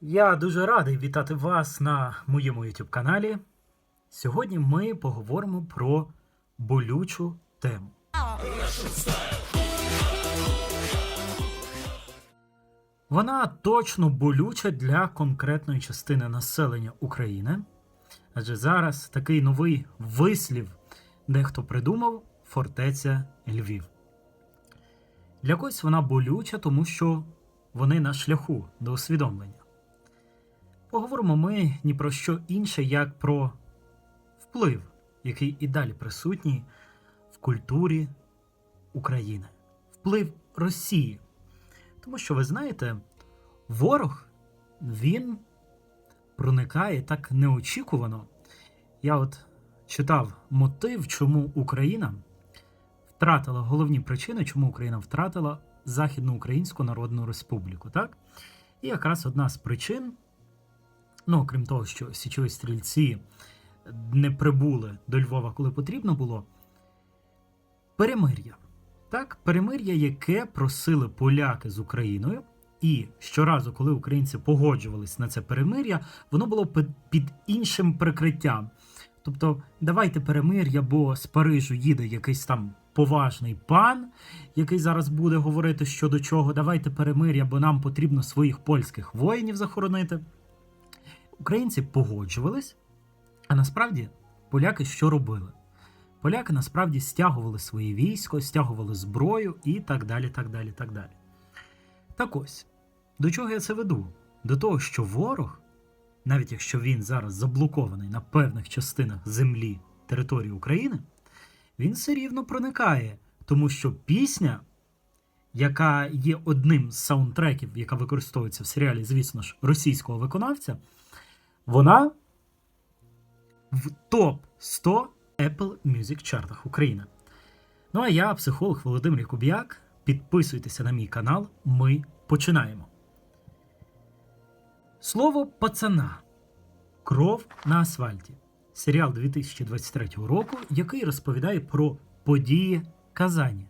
Я дуже радий вітати вас на моєму YouTube каналі. Сьогодні ми поговоримо про болючу тему. Вона точно болюча для конкретної частини населення України, адже зараз такий новий вислів дехто придумав фортеця Львів. Для когось вона болюча, тому що вони на шляху до усвідомлення. Поговоримо ми ні про що інше, як про вплив, який і далі присутній в культурі України, вплив Росії. Тому що ви знаєте, ворог він проникає так неочікувано. Я от читав мотив, чому Україна втратила головні причини, чому Україна втратила Західну Українську Народну Республіку. Так? І якраз одна з причин, ну окрім того, що січові стрільці не прибули до Львова, коли потрібно було, перемир'я. Так, перемир'я, яке просили поляки з Україною, і щоразу, коли українці погоджувались на це перемир'я, воно було під, іншим прикриттям. Тобто, давайте перемир'я, бо з Парижу їде якийсь там поважний пан, який зараз буде говорити щодо чого. Давайте перемир'я, бо нам потрібно своїх польських воїнів захоронити. Українці погоджувались, а насправді поляки що робили? Поляки насправді стягували своє військо, стягували зброю і так далі. так далі, так далі. Так ось, до чого я це веду? До того, що ворог, навіть якщо він зараз заблокований на певних частинах землі території України, він все рівно проникає, тому що пісня, яка є одним з саундтреків, яка використовується в серіалі, звісно ж, російського виконавця, вона в топ 100 Apple Music чартах України. Ну а я, психолог Володимир Куб'як. Підписуйтеся на мій канал. Ми починаємо. Слово пацана. Кров на асфальті. Серіал 2023 року, який розповідає про події Казані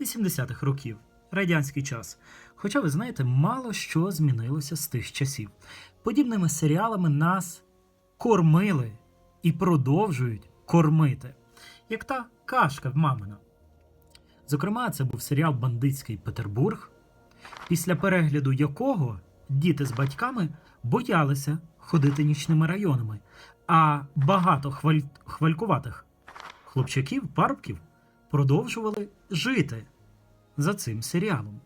80-х років, радянський час. Хоча, ви знаєте, мало що змінилося з тих часів. Подібними серіалами нас кормили і продовжують кормити, як та кашка в мамина. Зокрема, це був серіал Бандитський Петербург, після перегляду якого діти з батьками боялися ходити нічними районами, а багато хваль... хвалькуватих хлопчаків, парубків продовжували жити за цим серіалом.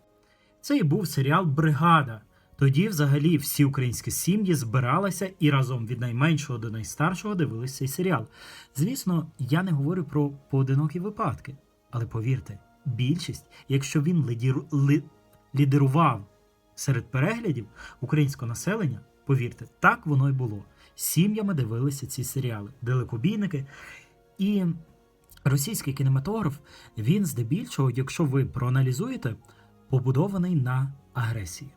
Це і був серіал Бригада. Тоді, взагалі, всі українські сім'ї збиралися і разом від найменшого до найстаршого дивилися цей серіал. Звісно, я не говорю про поодинокі випадки, але повірте, більшість, якщо він лідіру... ли... лідерував серед переглядів українського населення, повірте, так воно й було. Сім'ями дивилися ці серіали, далекобійники. І російський кінематограф, він здебільшого, якщо ви проаналізуєте, побудований на агресії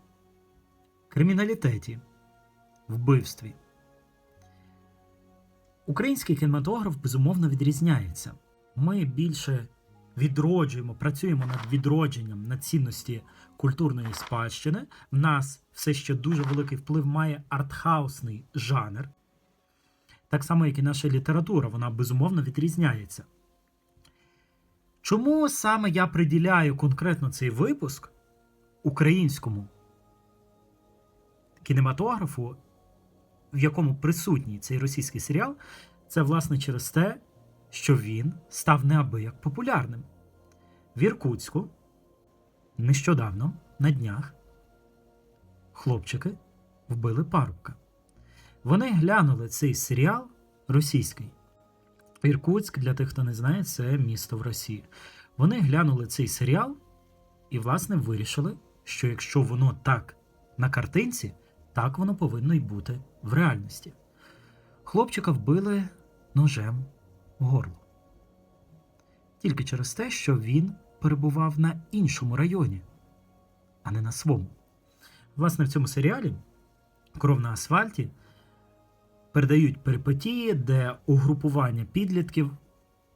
криміналітеті, вбивстві. Український кінематограф безумовно відрізняється. Ми більше відроджуємо, працюємо над відродженням на цінності культурної спадщини. В нас все ще дуже великий вплив має артхаусний жанр. Так само, як і наша література, вона безумовно відрізняється. Чому саме я приділяю конкретно цей випуск українському кінематографу, в якому присутній цей російський серіал, це власне через те, що він став неабияк популярним. В Іркутську нещодавно на днях хлопчики вбили парубка. Вони глянули цей серіал російський. Іркутськ, для тих, хто не знає, це місто в Росії. Вони глянули цей серіал і, власне, вирішили, що якщо воно так на картинці, так воно повинно й бути в реальності. Хлопчика вбили ножем в горло. Тільки через те, що він перебував на іншому районі, а не на своєму. Власне, в цьому серіалі Кров на асфальті передають перипетії, де угрупування підлітків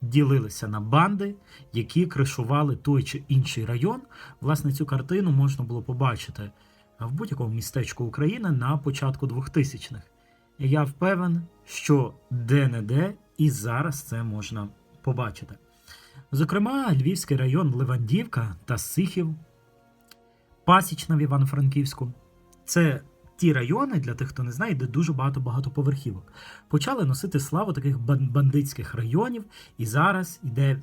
ділилися на банди, які кришували той чи інший район. Власне, цю картину можна було побачити в будь-якому містечку України на початку 2000-х. Я впевнений, що де-не-де і зараз це можна побачити. Зокрема, Львівський район Левандівка та Сихів, Пасічна в Івано-Франківську. Це ті райони, для тих, хто не знає, де дуже багато багатоповерхівок. Почали носити славу таких бандитських районів, і зараз йде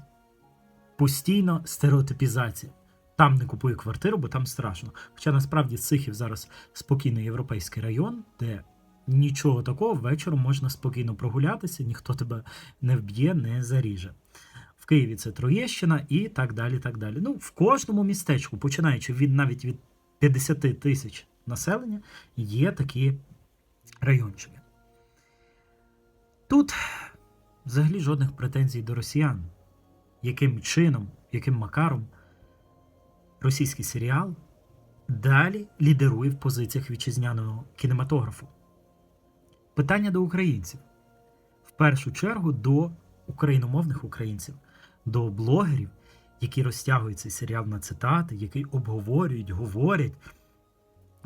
постійно стереотипізація. Там не купую квартиру, бо там страшно. Хоча насправді Сихів зараз спокійний європейський район, де нічого такого вечором можна спокійно прогулятися, ніхто тебе не вб'є, не заріже. В Києві це Троєщина і так далі. так далі. Ну, в кожному містечку, починаючи від навіть від 50 тисяч населення, є такі райончики. Тут взагалі жодних претензій до росіян. Яким чином, яким макаром російський серіал далі лідерує в позиціях вітчизняного кінематографу. Питання до українців. В першу чергу до україномовних українців, до блогерів, які розтягують цей серіал на цитати, які обговорюють, говорять,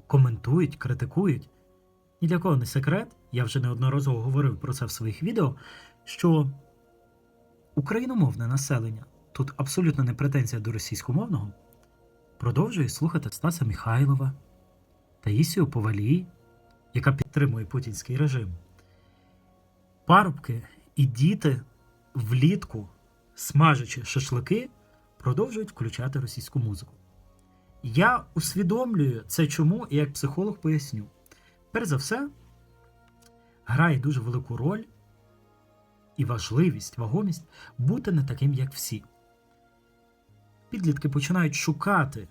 коментують, критикують. Ні для кого не секрет, я вже неодноразово говорив про це в своїх відео, що україномовне населення, тут абсолютно не претензія до російськомовного, продовжує слухати Стаса Михайлова, Таїсію Повалій, яка підтримує путінський режим. Парубки і діти влітку, смажачи шашлики, продовжують включати російську музику. Я усвідомлюю це чому і як психолог поясню. Перш за все, грає дуже велику роль і важливість, вагомість бути не таким, як всі. Підлітки починають шукати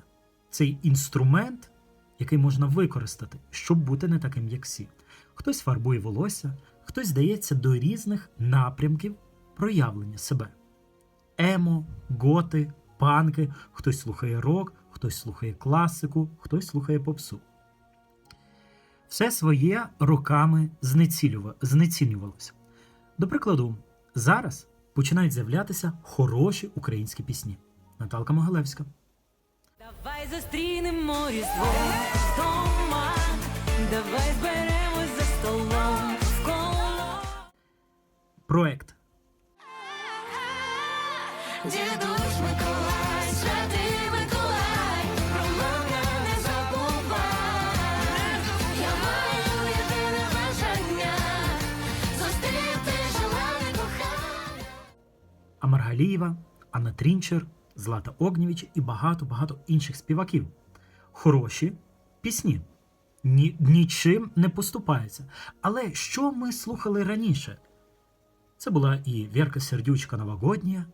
цей інструмент, який можна використати, щоб бути не таким, як всі. Хтось фарбує волосся, хтось здається до різних напрямків проявлення себе. Емо, готи, панки, хтось слухає рок, хтось слухає класику, хтось слухає попсу. Все своє роками знецінювалося. До прикладу, зараз починають з'являтися хороші українські пісні. Наталка Могилевська. Давай зустрінемо різдво вдома, давай зберемось за столом коло. Проект Дідусь Миколай, А Маргалієва, Анна Трінчер, Злата Огнєвіч і багато-багато інших співаків. Хороші пісні. Ні, нічим не поступаються. Але що ми слухали раніше? Це була і Вірка Сердючка Новогодня.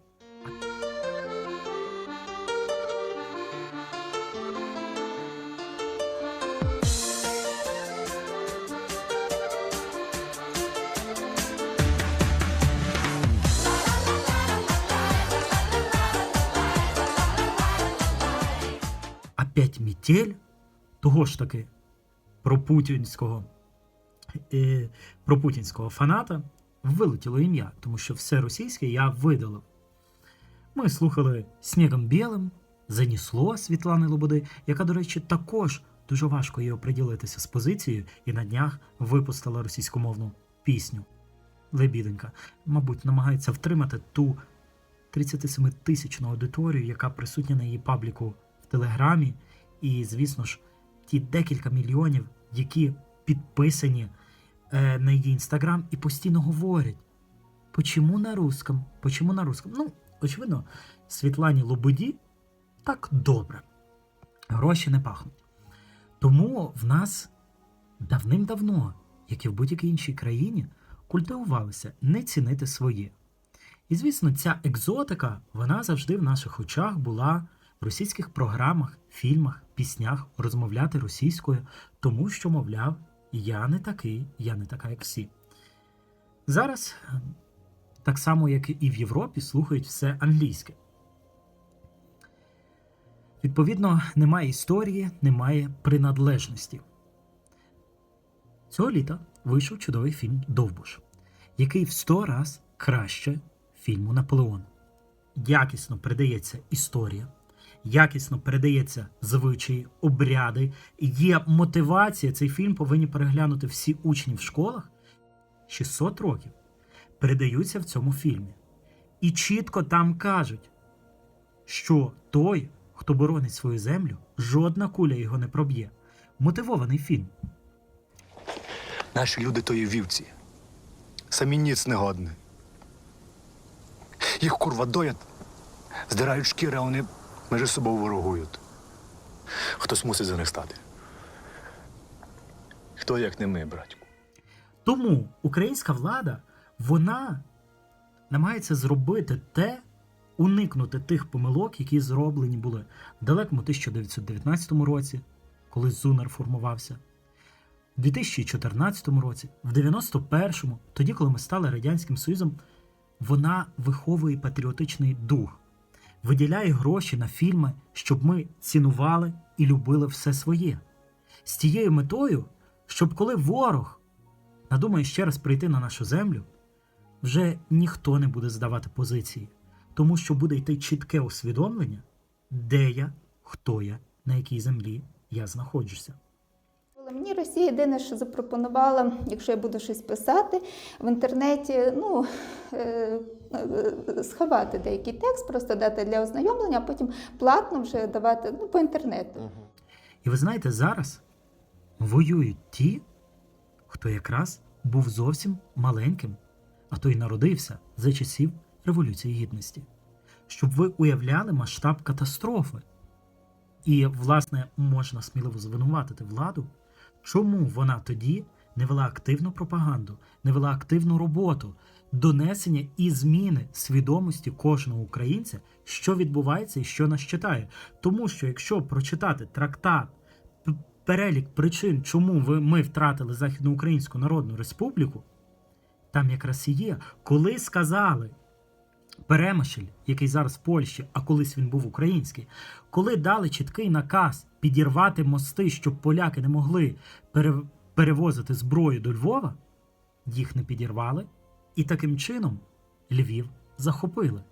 Опять метель того ж таки про путінського, е, про путінського фаната вилетіло ім'я, тому що все російське я видалив. Ми слухали Снігом білим, Занісло Світлани Лободи, яка, до речі, також дуже важко її оприділитися з позицією і на днях випустила російськомовну пісню. Лебіденька, мабуть, намагається втримати ту 37-тисячну аудиторію, яка присутня на її пабліку в Телеграмі, і, звісно ж, ті декілька мільйонів, які підписані е, на її інстаграм і постійно говорять: почому на русском? Почому на русском? Ну, очевидно, Світлані Лободі так добре. Гроші не пахнуть. Тому в нас давним-давно, як і в будь-якій іншій країні, культивувалося не цінити своє. І звісно, ця екзотика, вона завжди в наших очах була в російських програмах, фільмах, піснях розмовляти російською, тому що, мовляв, я не такий, я не така, як всі. Зараз, так само, як і в Європі, слухають все англійське. Відповідно, немає історії, немає принадлежності. Цього літа вийшов чудовий фільм Довбуш, який в сто раз краще фільму Наполеон. Якісно передається історія, якісно передається звичаї, обряди, є мотивація. Цей фільм повинні переглянути всі учні в школах. 600 років передаються в цьому фільмі. І чітко там кажуть, що той, хто боронить свою землю, жодна куля його не проб'є. Мотивований фільм. Наші люди то є вівці. Самі ніц не годні. Їх курва доять, здирають шкіри, а вони між собою ворогують. Хтось мусить за них стати. Хто як не ми, братьку? Тому українська влада вона намагається зробити те, уникнути тих помилок, які зроблені були в далекому 1919 році, коли ЗУНР формувався, в 2014 році, в 91-му, тоді, коли ми стали Радянським Союзом, вона виховує патріотичний дух, виділяє гроші на фільми, щоб ми цінували і любили все своє. З тією метою, щоб коли ворог надумає ще раз прийти на нашу землю, вже ніхто не буде здавати позиції, тому що буде йти чітке усвідомлення, де я, хто я, на якій землі я знаходжуся. Але Мені Росія єдине, що запропонувала, якщо я буду щось писати в інтернеті, ну е, е, сховати деякий текст, просто дати для ознайомлення, а потім платно вже давати ну, по інтернету. І ви знаєте, зараз воюють ті, хто якраз був зовсім маленьким, а то й народився за часів Революції Гідності, щоб ви уявляли масштаб катастрофи. І, власне, можна сміливо звинуватити владу, чому вона тоді не вела активну пропаганду, не вела активну роботу, донесення і зміни свідомості кожного українця, що відбувається і що нас читає. Тому що якщо прочитати трактат, перелік причин, чому ми втратили Західноукраїнську Народну Республіку, там якраз і є, коли сказали Перемишль, який зараз в Польщі, а колись він був український, коли дали чіткий наказ підірвати мости, щоб поляки не могли перевозити зброю до Львова, їх не підірвали, і таким чином Львів захопили.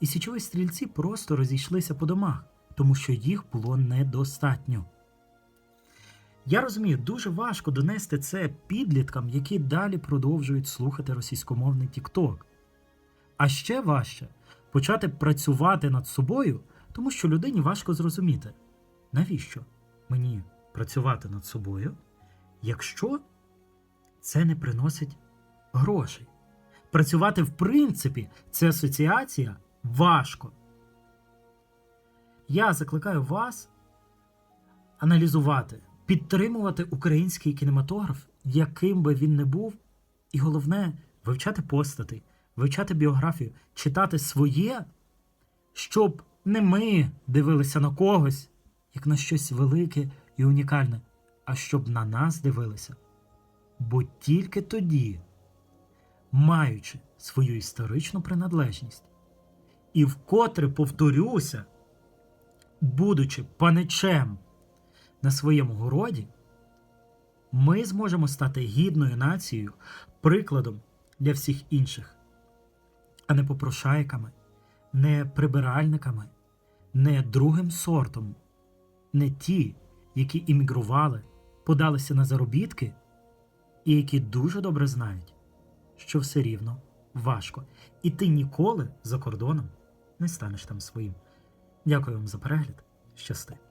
І січові стрільці просто розійшлися по домах, тому що їх було недостатньо. Я розумію, дуже важко донести це підліткам, які далі продовжують слухати російськомовний TikTok. А ще важче почати працювати над собою, тому що людині важко зрозуміти, навіщо мені працювати над собою, якщо це не приносить грошей. Працювати в принципі це асоціація важко. Я закликаю вас аналізувати, підтримувати український кінематограф, яким би він не був, і головне вивчати постати, вивчати біографію, читати своє, щоб не ми дивилися на когось, як на щось велике і унікальне, а щоб на нас дивилися. Бо тільки тоді, маючи свою історичну приналежність, і вкотре повторюся, будучи паничем на своєму городі, ми зможемо стати гідною нацією, прикладом для всіх інших, а не попрошайками, не прибиральниками, не другим сортом, не ті, які іммігрували, подалися на заробітки, і які дуже добре знають, що все рівно важко, і ти ніколи за кордоном не станеш там своїм. Дякую вам за перегляд. Щасти!